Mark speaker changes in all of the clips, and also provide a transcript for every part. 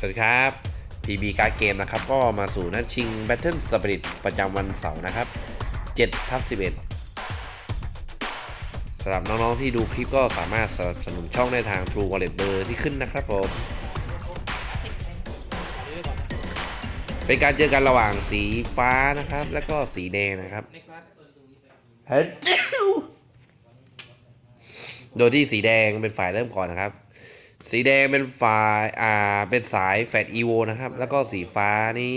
Speaker 1: สวัสดีครับ PB การ์ดเกมนะครับ ก็มาสู่นัดชิง Battle Spirit ประจำวันเสาร์นะครับ7ทับ11สำหรับน้องๆที่ดูคลิปก็สามารถสนับสนุนช่องได้ทาง True Wallet เบอร์ที่ขึ้นนะครับผมเป็นการเจอกันระหว่างสีฟ้านะครับ แล้วก็สีแดงนะครับโดยที่สีแดงเป็นฝ่ายเริ่มก่อนนะครับ สีแดงเป็นฝ่ายอ่าเป็นสายแฟดอีโวนะครับ แล้วก็สีฟ้านี้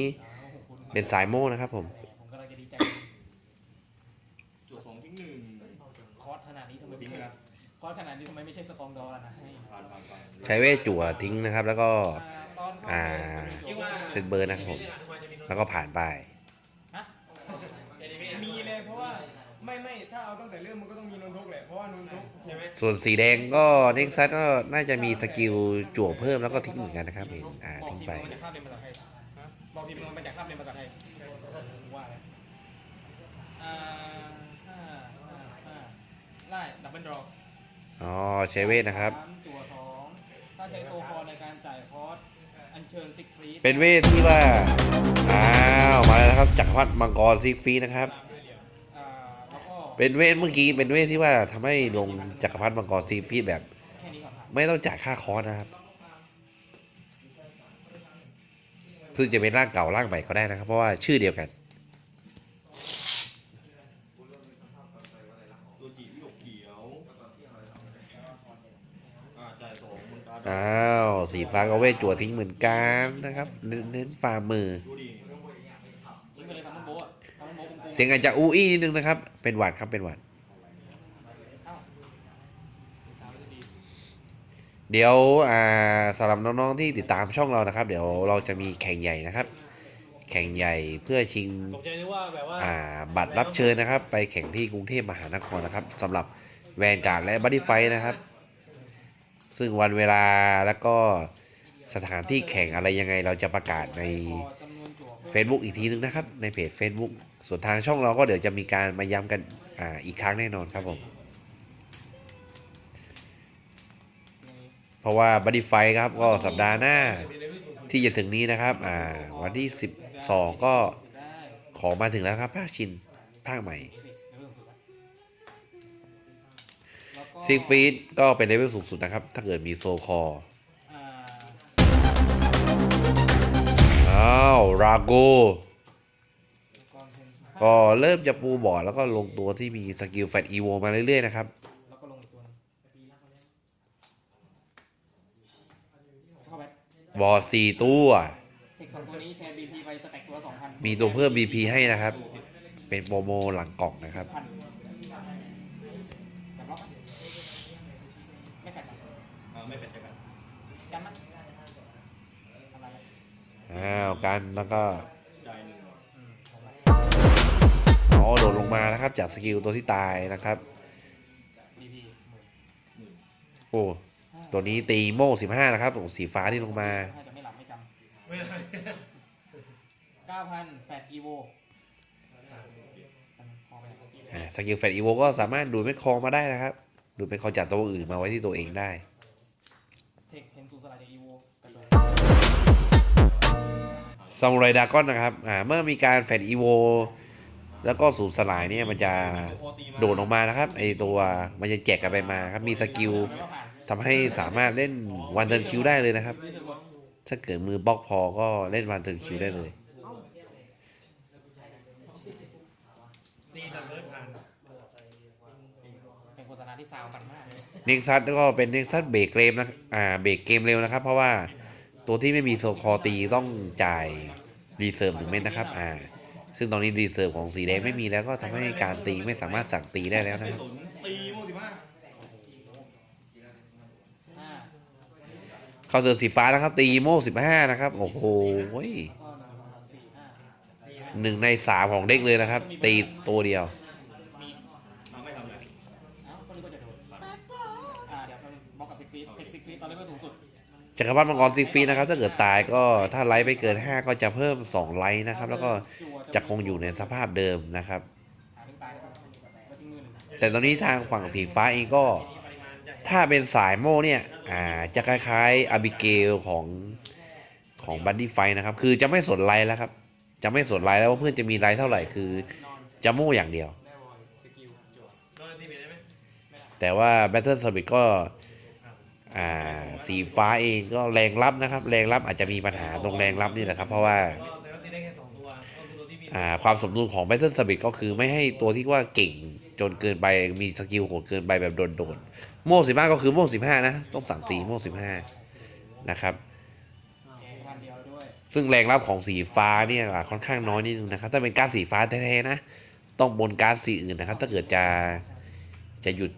Speaker 1: เป็นสายโม่นะครับผม
Speaker 2: ผมกำลังจะดีใจ
Speaker 3: จุดสองทิ้งหนึ่ง
Speaker 2: คอร์สขนาดนี้ทำไมไม่
Speaker 3: ทิ้งไป
Speaker 2: ใช่
Speaker 3: แล้ว
Speaker 2: คอร์สขนาดนี้ทำไมไม่ใช่สตองดอร์ล่ะนะให้
Speaker 3: ผ่านผ่านผ่าน
Speaker 1: ใช้เวทจั่วทิ้งนะครับ แล้วก็
Speaker 2: ตอน
Speaker 1: อ่าเซตเบิร์นนะครับผม แล้วก็ผ่านไป
Speaker 4: ไม่ไม่ถ้าเอาตั้งแต่เริ่มมันก็ต้องมีนนทกแหละเพราะว่านนทกใช่ไหม
Speaker 1: ส่วนสีแดงก็เน็กซัสก็น่าจะมีสกิลจั่วเพิ่มแล้วก็ทิ้งเหมือนกันนะครับเห็นอ่า
Speaker 2: บอก
Speaker 1: ทิ้ง
Speaker 2: ทีม
Speaker 1: ไป
Speaker 2: มันจะข้ามเรียนภาษาไทยฮะบอกทีมมันจะข้ามเรียนภาษาไทยว่าเลยอ่าห้าห้าห้าไล่ดับเบิลดรอ
Speaker 1: อ๋อใช้เวทนะครับ
Speaker 2: สามจั่วสองถ้าใช้โซฟอร์ในการจ่ายคอร์สอัญเชิญซิกฟรีด
Speaker 1: เป็นเวทที่ว่า อ้าว มาแล้วนะครับจักรพรรดิมังกรซิกฟีนะครับ
Speaker 2: อ่าแล้วก็
Speaker 1: เป็นเวทเมื่อกี้เป็นเวทที่ว่าทำให้ลงจักรพรรดิมังกรซิกฟีแบบ ไม่ต้องจ่ายค่าคอร์สนะครับ ซึ่งจะเป็นร่างเก่าร่างใหม่ก็ได้นะครับ เพราะว่าชื่อเดียวกัน
Speaker 3: อ้า
Speaker 1: วสีฟ้าก็เวทจั่วทิ้งเหมือนกันนะครับ เน้นฝ่ามือ
Speaker 2: เสี
Speaker 1: ยงอาจจะอู้อี้นิดนึงนะครับ เป็นหวัดครับเป็นหวัด
Speaker 2: เอ้าเป็นสาวจะดี
Speaker 1: เดี๋ยวอ่าสำหรับน้องๆที่ติดตามช่องเรานะครับ เดี๋ยวเราจะมีแข่งใหญ่นะครับ แข่งใหญ่เพื่อชิง
Speaker 3: ตกใจนึกว่าแบบว่า
Speaker 1: อ่าบัตรรับเชิญนะครับ ไปแข่งที่กรุงเทพมหานครนะครับสำหรับแวนการ์ดและบัตตี้ไฟนะครับ ซึ่งวันเวลาแล้วก็สถานที่แข่งอะไรยังไงเราจะประกาศใน
Speaker 2: พอจำนวนจั่วเพิ่ม
Speaker 1: Facebook อีกทีนึงนะครับ ในเพจ Facebook ส่วนทางช่องเราก็เดี๋ยวจะมีการมาย้ำกันออีกครั้งแน่นอนครับผม เพราะว่าบัตตี้ไฟครับก็สัปดาห์หน้าที่จะถึงนี้นะครับวันที่ 12 ก็ของมาถึงแล้วครับภาคชินภาคใหม่
Speaker 2: นี่สิเลเวลสุดละแล้วก็
Speaker 1: ซิกฟีดก็เป็นเลเวลสูงสุดนะครับ ถ้าเกิดมีโซคอร์
Speaker 2: อ่า
Speaker 1: อ้าว ราโก
Speaker 2: ก็เริ่
Speaker 1: มจะปูบอร์ดแล้วก็ลงตัวที่มีสกิลแฟตอีโวมาเรื่อยๆนะครับ
Speaker 2: แล้วก็ลงอีกตัวหนึงเข้าไป
Speaker 1: บอร์ดสี่ตัว
Speaker 2: เทคสองตัวนี้แชร์ BP ไปสแต็กตัวสองพัน
Speaker 1: มีตัวเพิ่ม BP ให้นะครับ เป็นโปรโมหลังกล่องนะครับ
Speaker 2: พันจับล็อกไม่แฟดหรอ
Speaker 3: อ่าไม่เป็นจังกัน
Speaker 2: กันมั้ยทำอะไร
Speaker 1: อ้าวกันแล้วก็ อ๋อโดดลงมานะครับจากสกิลตัวที่ตายนะครับ
Speaker 2: BP หมื่น
Speaker 1: โอ้ตัวนี้ตีโม่สิบห้านะครับตัวสีฟ้าที่ลงมา
Speaker 2: น่าจะไม่หลับไม่จำเก้าพันแฟดอีโวพอไป
Speaker 1: อ่าสกิลแฟตอีโวก็สามารถดูดเม็ดคองมาได้นะครับ ดูดเม็ดคองจากตัวอื่นมาไว้ที่ตัวเองได้
Speaker 2: เทคเพนซูสไลด์จากอีโวกระโดด
Speaker 1: ซามูไรดากอนนะครับ อ่า เมื่อมีการแฟดอีโว แล้วก็สูญสลายเนี่ยมันจะโดดออกมานะครับไอตัวมันจะแจกกันไปมาครับมีสกิล
Speaker 2: แล้วก็ผ่าน
Speaker 1: ทำให้สามารถเล่นวันเทิร์นคิวได้เลยนะครับ
Speaker 2: รู้สึกว่า
Speaker 1: ถ้าเกิดมือบล็อกพอก็เล่นวันเทิร์นคิวได้เลย
Speaker 3: ตีดับเบิลผ่าน
Speaker 2: เป็นโฆษณาที่ซาวกันมากเลย
Speaker 1: เน็กซัสก็เป็นเน็กซัสเบรกเกมนะอ่าเบรกเกมเร็วนะครับ เพราะว่าตัวที่ไม่มีโซคอตีต้องจ่ายรีเซิร์ฟหนึ่งเม็ดนะครับ อ่า ซึ่งตอนนี้รีเซิร์ฟของสีแดงไม่มีแล้วก็ทำให้การตีไม่สามารถสั่งตีได้แล้วนะ
Speaker 3: ไม่
Speaker 1: ครับ
Speaker 3: สนตีโม่สิบห้า
Speaker 2: ห้า
Speaker 1: เข้าเจอสีฟ้านะครับ ตีโม่สิบห้านะครับ โอ้โห
Speaker 2: ก็หนึ่งสี่ห้า
Speaker 1: หนึ่งในสามของเด็กเลยนะครับ ตีตัวเดียว
Speaker 2: มี
Speaker 3: มาไม่ทำเลย
Speaker 2: เอ้าก็นึกว่าจะโดดอ่าเดี๋ยวเราบล็อกกับซิกฟีดเทคซิกฟีดตอนเลเวลสูงสุด
Speaker 1: จักรพรรดิมังกรซิกฟีนะครับ ถ้าเกิดตายก็ถ้าไลท์ไปเกิน 5 ก็จะเพิ่ม 2 ไลท์นะครับ แล้วก็ จะคงอยู่ในสภาพเดิมนะครับ
Speaker 2: แต่
Speaker 1: ตอนนี้ทางฝั่งสีฟ้าเองก็ ถ้าเป็นสายโม่เนี่ยอ่าจะคล้ายๆอาบิเกลของของบั d ดี้ไฟนะครับ คือจะไม่สนไลน์แล้วครับ จะไม่สนไลน์แล้วว่าเพื่อนจะมีไลน์เท่าไหร่คือจะโม่อย่างเดียว แต่ว่า Battle s p i r i t ก็สีฟ้าเองก็แรงรับนะครับ แรงรับอาจจะมีปัญหาตรงแรงรับนี่แหละครับ เพราะว่า
Speaker 3: คือตัวที่มี
Speaker 1: อ่าความสมดุลของ Battle s p i r i t ก็คือไม่ให้ตัวที่ว่าเก่งจนเกินไปมีสกิลโหดเกินไปแบบโดนๆโม่สิบห้าก็คือโม่สิบห้านะ ต้องสั่งตีโม่สิบห้านะครับ
Speaker 2: พันเดียวด้วย
Speaker 1: ซึ่งแรงรับของสีฟ้าเนี่ยอะค่อนข้างน้อยนิดนึงนะครับ ถ้าเป็นการดสีฟ้าแท้ๆนะ ต้องบนการดสีอื่นนะครับ ถ้าเกิดจะจะหยุด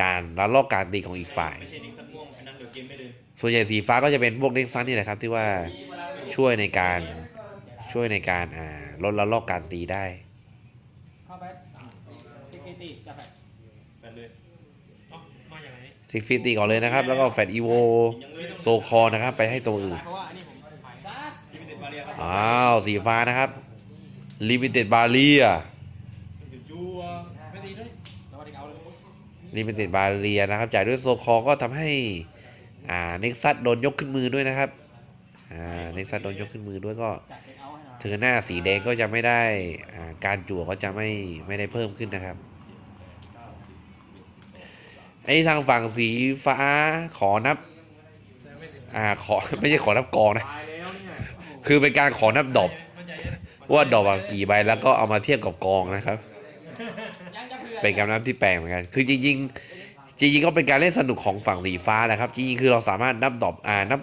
Speaker 1: การละลอกการตีของอีกฝ่าย
Speaker 3: ไม่ใช่นิกสันม่วงอันนั้นเดี๋ยวเกมไม่เดิน
Speaker 1: ส่วนใหญ่สีฟ้าก็จะเป็นพวกเด็กซันนี่แหละครับที่ว่าช่วยในการ ช่วยในการอ่าลดละลอกการตีได้
Speaker 2: เข้าไปซิกฟิตี้จะแฟด
Speaker 3: แปดเลยเอ้ามาอย่างไร
Speaker 1: ซิกฟิตีก่อนเลยนะครับ แล้วก็แฟดอีโว
Speaker 3: ยังเลย
Speaker 1: โซคอนะครับ ไปให้ตัวอื่น
Speaker 2: เพราะว่าอันนี้ผมหายซัด
Speaker 3: ลิมิเต็ดบาเรียครับ
Speaker 1: อ้าวสีฟ้านะครับลิมิเต็ดบาเรีย
Speaker 3: จัวไม่ตีด้วย
Speaker 2: แล้วก็ทิ้งเอาเลย
Speaker 1: ลิมิเต็ดบาเรียนะครับ จ่ายด้วยโซคอก็ทำให้อ่าเน็กซัสโดนยกขึ้นมือด้วยนะครับอ่าเน็กซัสโดนยกขึ้นมือด้วยก็
Speaker 2: จัด เทคเอาให้หน่อย
Speaker 1: เธอหน้าสีแดงก็จะไม่ได้การจั่วก็จะไม่ไม่ได้เพิ่มขึ้นนะครับไอ้ทางฝั่งสีฟ้าขอนับอ่าขอไม่ใช่ขอนับกองนะ คือเป็นการขอนับดอก
Speaker 3: มั่นใจยัง
Speaker 1: ว่าดอกกี่ใบแล้วก็เอามาเทียบกับกองนะครับ
Speaker 2: เป็
Speaker 1: นการนับที่แปลกเหมือนกัน คือจริงๆจริงๆก็เป็นการเล่นสนุกของฝั่งสีฟ้าแหละครับ จริงๆคือเราสามารถนับดอกอ่านับ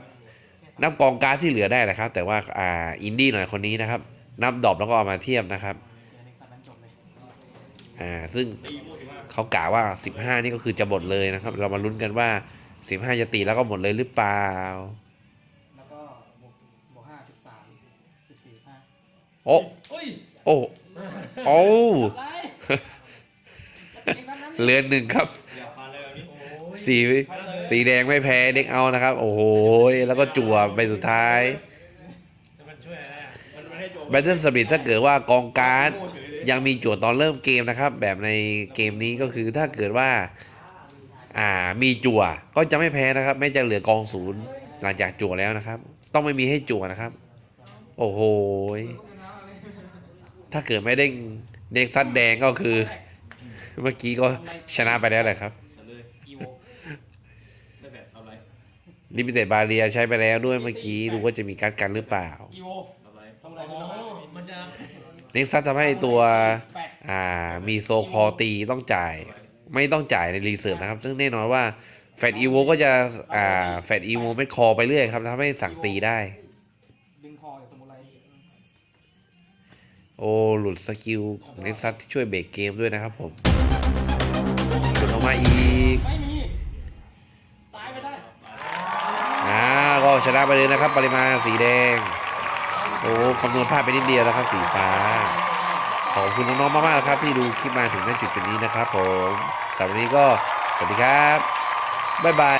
Speaker 1: นับกองการ์ดที่เหลือได้แหละครับ แต่ว่าอ่าอินดี้หน่อยคนนี้นะครับ นับดอกแล้วก็เอามาเทียบนะครับ
Speaker 2: เดี๋ยวในสัตว์นั้นจบเลย
Speaker 1: อ่าซึ่ง
Speaker 3: ตีโม่สิบห้า
Speaker 1: เขากล่าวว่า 15 นี่ก็คือจะหมดเลยนะครับ เรามาลุ้นกันว่า 15 จะตีแล้วก็หมดเลยหรือเปล่า
Speaker 2: แล้วก็บวกบวกห้าสิบสามสิบสี่ห้า
Speaker 1: โอ้
Speaker 3: เฮ้ย
Speaker 1: โอ้โอ้
Speaker 2: ไรเด็กสัตว์นั้น
Speaker 1: เหลือนหนึ่งครับ สีสีแดงไม่แพ้เด็กเอานะครับ โอ้โหแล้วก็จั่วไปสุดท้าย
Speaker 3: แต่มันช่วยอรอะมันมันให้จัว
Speaker 1: แบตเทิลสปิดถ้าเกิดว่ากองการ์ด
Speaker 3: ยั
Speaker 1: งมีจั่วตอนเริ่มเกมนะครับ แบบในเกมนี้ก็คือถ้าเกิดว่า อ่ามีจั่วก็จะไม่แพ้นะครับ ไม่จะเหลือกองศูนย์หลังจากจั่วแล้วนะครับ ต้องไม่มีให้จั่วนะครับ โอ้โหถ้าเกิดไม่ได้เด็กซัดแดงก็คือ เมื่อกี้ก็ชนะไปแล้วแหละครับ
Speaker 3: ได้แบบเอาอะไร
Speaker 1: ลิมิเต็ดบาเรียใช้ไปแล้วด้วยเมื่อกี้ดูว่าจะมีการดกันหรือเปล่า
Speaker 2: อีโว
Speaker 3: เอาอะไร
Speaker 2: ทำอะไร
Speaker 3: โอ้
Speaker 2: ไม่ต้อง
Speaker 3: มันจะ
Speaker 1: เน็กซัสทำให้ตัว
Speaker 2: แปด
Speaker 1: อ่า มีโซคอตีต้องจ่าย ไม่ต้องจ่ายในรีเสิร์ฟนะครับ ซึ่งแน่นอนว่าแฟดอีโวก็จะ อ่า แฟดอีโวเม็ดคอไปเรื่อยครับทำให้สั่งตีได้
Speaker 2: ดึงคอจากสมุไร
Speaker 1: โอ้ หลุดสกิลของเน็กซัสที่ช่วยเบรกเกมด้วยนะครับผมหลุดออกมาอีก
Speaker 2: ไม่มี ตายไปได้
Speaker 1: อ่าก็ ชนะไปเลยนะครับ ปริมาณสีแดง โอ้คำนวณพลาดไปนิดเดียวนะครับ สีฟ้า ขอบคุณน้องๆมากๆนะครับ ที่ดูคลิปมาถึงณจุดจุดนี้นะครับผมสำหรับวันนี้ก็สวัสดีครับบ๊ายบาย